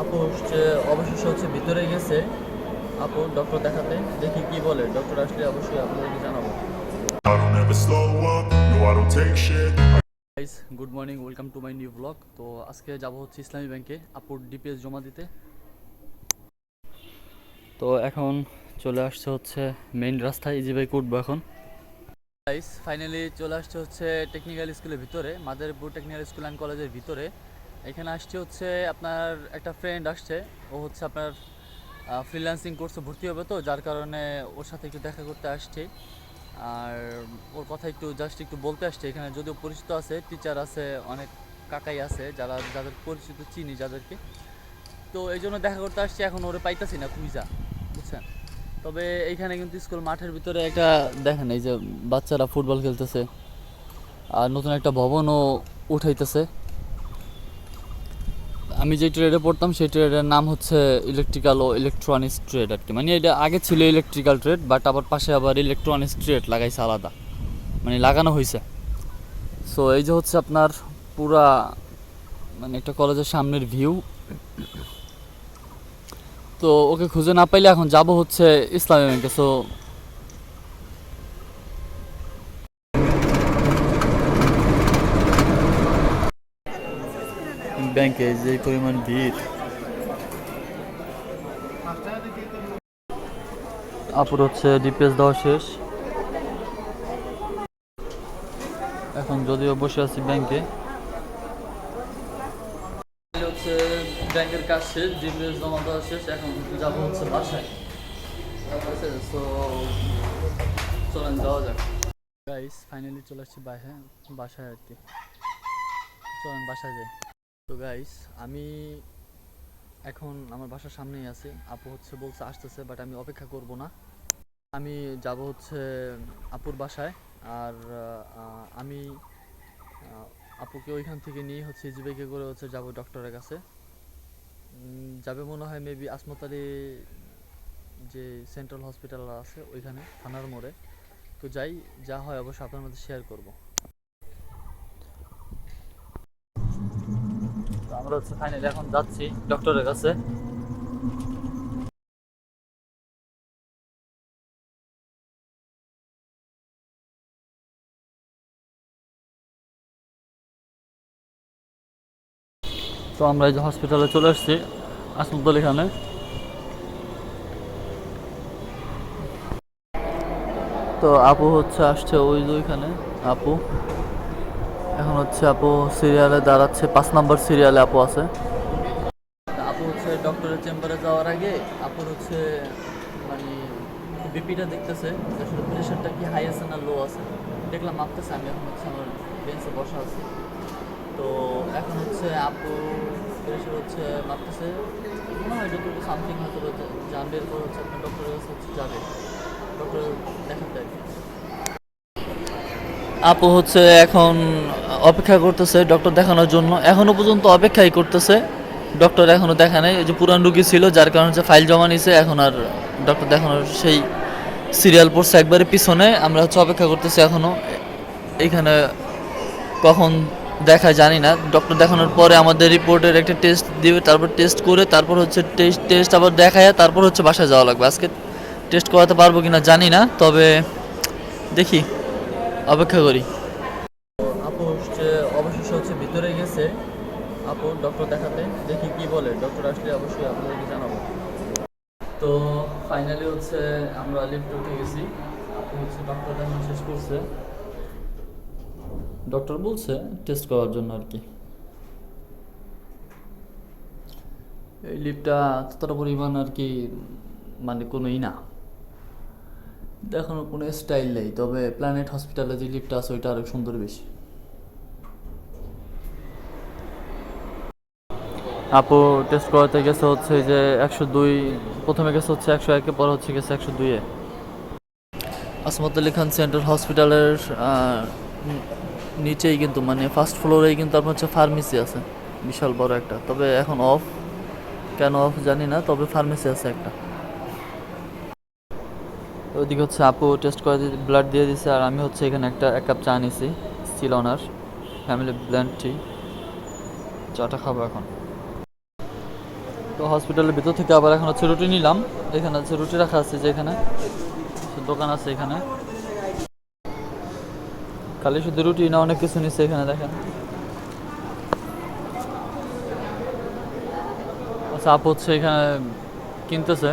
আপু হচ্ছে অবশেষে হচ্ছে ভিতরে গেছে। আপু ডক্টর দেখাতে। দেখি কি বলে। ডক্টর আসলে অবশ্যই আপনাদেরকে জানাব। Good morning welcome to my new vlog তো আজকে যাব হচ্ছে ইসলামী ব্যাংকে আপুর ডিপিএস জমা দিতে। তো এখন চলে আসছে হচ্ছে মেইন রাস্তায় ইজি বাইক উঠবো এখন। ফাইনালি চলে আসছে হচ্ছে টেকনিক্যাল স্কুলের ভিতরে মাদারীপুর টেকনিক্যাল স্কুল অ্যান্ড কলেজের ভিতরে। এখানে আসছে হচ্ছে আপনার একটা ফ্রেন্ড আসছে। ও হচ্ছে আপনার ফ্রিল্যান্সিং কোর্সে ভর্তি হবে তো, যার কারণে ওর সাথে একটু দেখা করতে আসছে। আর ওর কথা একটু জাস্ট একটু বলতে আসছে। এখানে যদিও পরিচিত আছে টিচার আছে, অনেক কাকাই আছে, যারা, যাদের পরিচিত চিনি যাদেরকে। তো এই জন্য দেখা করতে আসছি, এখন ওরে পাইতাছি না, খুঁজা, বুঝছেন? তবে এইখানে কিন্তু স্কুল মাঠের ভিতরে একটা, দেখেন এই যে বাচ্চারা ফুটবল খেলতেছে, আর নতুন একটা ভবনও উঠাইতেছে। আমি যে ট্রেডে পড়তাম, সেই ট্রেডের নাম হচ্ছে ইলেকট্রিক্যাল ও ইলেকট্রনিক্স ট্রেড আর কি মানে এটা আগে ছিল ইলেকট্রিক্যাল ট্রেড বাট আবার পাশে আবার ইলেকট্রনিক্স ট্রেড লাগাইছে আলাদা। মানে লাগানো হয়েছে সো এই যে হচ্ছে আপনার পুরা মানে একটা কলেজের সামনের ভিউ তো ওকে খুঁজে না পাইলে এখন যাব হচ্ছে ইসলামী ব্যাংকে। সো ব্যাংকে যে পরিমাণ ভিড়। আপুর হচ্ছে ডিপিএস দেওয়া শেষ। এখন যদিও বসে আছি ব্যাংকে। হচ্ছে ব্যাংকের কাজ শেষ ডিপিএস জমা দেওয়া শেষ এখন যাব হচ্ছে বাসায়। সো চলেন যাওয়া যাক। গাইস ফাইনালি চলে আসছি বাসায় বাসায় আর কি। চলেন বাসায় যাই। তো গাইস আমি এখন আমার বাসার সামনেই আছি। আপু হচ্ছে বলছে আসতেছে বাট আমি অপেক্ষা করব না। আমি যাব হচ্ছে আপুর বাসায়, আর আমি আপুকে ওইখান থেকে নিয়ে হচ্ছে জিবেকে করে হচ্ছে যাব ডক্টরের কাছে। যাবে মনে হয় মেবি আসমতালি যে সেন্ট্রাল হসপিটাল আছে, ওইখানে, থানার মোড়ে। তো যাই, যা হয় অবশ্যই আপনার মধ্যে শেয়ার করব। আমরা হচ্ছে ফাইনালি এখন যাচ্ছি ডক্টরের কাছে। তো আমরা এই যে হসপিটালে চলে আসছি আসমতুল এখানে। তো আপু হচ্ছে আসছে ওই যে ওইখানে, আপু। এখন হচ্ছে আপু সিরিয়ালে দাঁড়াচ্ছে, পাঁচ নম্বর সিরিয়ালে আপু আছে। আপু হচ্ছে ডক্টরের চেম্বারে যাওয়ার আগে আপুর হচ্ছে মানে বিপিটা দেখতেছে আসলে প্রেশারটা কি হাই আছে না লো আছে। দেখলাম মাপতেছে আমি এখন হচ্ছে আমার বেঞ্চে বসা আছি। তো এখন হচ্ছে আপু প্রেশার হচ্ছে মাপতেছে মনে হয় যতটুকু সামথিং হয়তো জানবে এরপর হচ্ছে আপনার ডক্টরের কাছে হচ্ছে যাবে। ডক্টর দেখাতে আর। আপু হচ্ছে এখন অপেক্ষা করতেছে ডক্টর দেখানোর জন্য। এখনও পর্যন্ত অপেক্ষাই করতেছে। ডক্টর এখনও দেখা নেই। যে পুরান রুগী ছিল, যার কারণে হচ্ছে ফাইল জমা নিছে। এখন আর ডক্টর দেখানোর সেই সিরিয়াল পড়ছে একবারে পিছনে। আমরা হচ্ছে অপেক্ষা করতেছি এখনও এখানে কখন দেখায় জানি না। ডক্টর দেখানোর পরে আমাদের রিপোর্টের একটা টেস্ট দিবে, তারপর টেস্ট করে, তারপর হচ্ছে টেস্ট টেস্ট আবার দেখায়, তারপর হচ্ছে বাসায় যাওয়া লাগবে। আজকে টেস্ট করাতে পারব কি না জানি না। তবে দেখি। অপেক্ষা করি। আপু হচ্ছে, অবশেষে হচ্ছে ভিতরে গেছে। আপু ডক্টর দেখাতে, দেখি কি বলে। ডক্টর আসলে অবশ্যই আপনাদেরকে জানাব। তো ফাইনালি হচ্ছে আমরা লিফট উঠে গেছি। আপু হচ্ছে ডক্টর দেখানো শেষ করছে। ডক্টর বলছে টেস্ট করার জন্য আর কি। এই লিফটটা ততটা পরিমাণ আর কি মানে কোনোই না। দেখানোর কোনো স্টাইল নেই তবে প্ল্যানেট হসপিটালে যে লিফটটা আছে ওইটা আরও সুন্দর বেশি। আপু টেস্ট করাতে গেছে হচ্ছে যে একশো দুই প্রথমে গেছে হচ্ছে একশো একে পরে হচ্ছে গেছে একশো দুইয়ে। আসমত আলী খান সেন্ট্রাল হসপিটালের নিচেই কিন্তু মানে ফার্স্ট ফ্লোরেই কিন্তু আপনার হচ্ছে ফার্মেসি আছে। বিশাল বড় একটা তবে এখন অফ কেন অফ জানি না তবে ফার্মেসি আছে একটা। ওইদিকে হচ্ছে আপু টেস্ট করে ব্লাড দিয়ে দিছে আর আমি হচ্ছে এখানে একটা, এক কাপ চা নিছি স্টিল অনার ফ্যামিলি ব্ল্যান্ড টি চাটা খাব এখন। তো হসপিটালের ভিতর থেকে আবার এখন হচ্ছে রুটি নিলাম, এখানে হচ্ছে রুটি রাখা আছে যে এখানে দোকান আছে এখানে। খালি শুধু রুটি না, অনেক কিছু নিচ্ছে এখানে দেখেন। আচ্ছা আপু হচ্ছে এখানে কিনতেছে।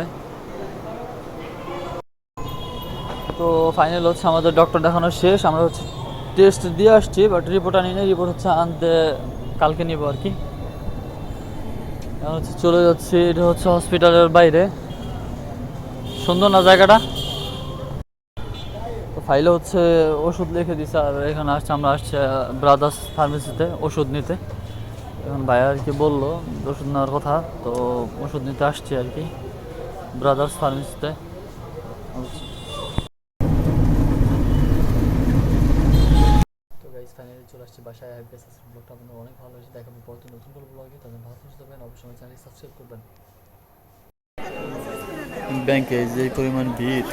তো ফাইনাল হচ্ছে আমাদের ডক্টর দেখানো শেষ। আমরা হচ্ছে টেস্ট দিয়ে আসছি বাট রিপোর্ট আনি না রিপোর্ট হচ্ছে আনতে কালকে নিব আর কি। হচ্ছে চলে যাচ্ছি, এটা হচ্ছে হসপিটালের বাইরে। সুন্দর না জায়গাটা? তো ফাইলে হচ্ছে ওষুধ লিখে দিছে, আর এখানে আসছে, আমরা আসছে ব্রাদার্স ফার্মেসিতে ওষুধ নিতে। এখন ভাই আর কি বলল, ওষুধ নেওয়ার কথা, তো ওষুধ নিতে আসছি আর কি ব্রাদার্স ফার্মেসিতে তো গাইস ফাইনালি চলে আসছি বাসায় আই পেস ব্লগটা আপনাদের অনেক ভালো হয়েছে দেখাবো পরবর্তী নতুন কোনো ব্লগে তাদের ভালো সুস্থ থাকবেন অবশ্যই চ্যানেল সাবস্ক্রাইব করবেন। ব্যাংকে যে পরিমাণ ভিড়।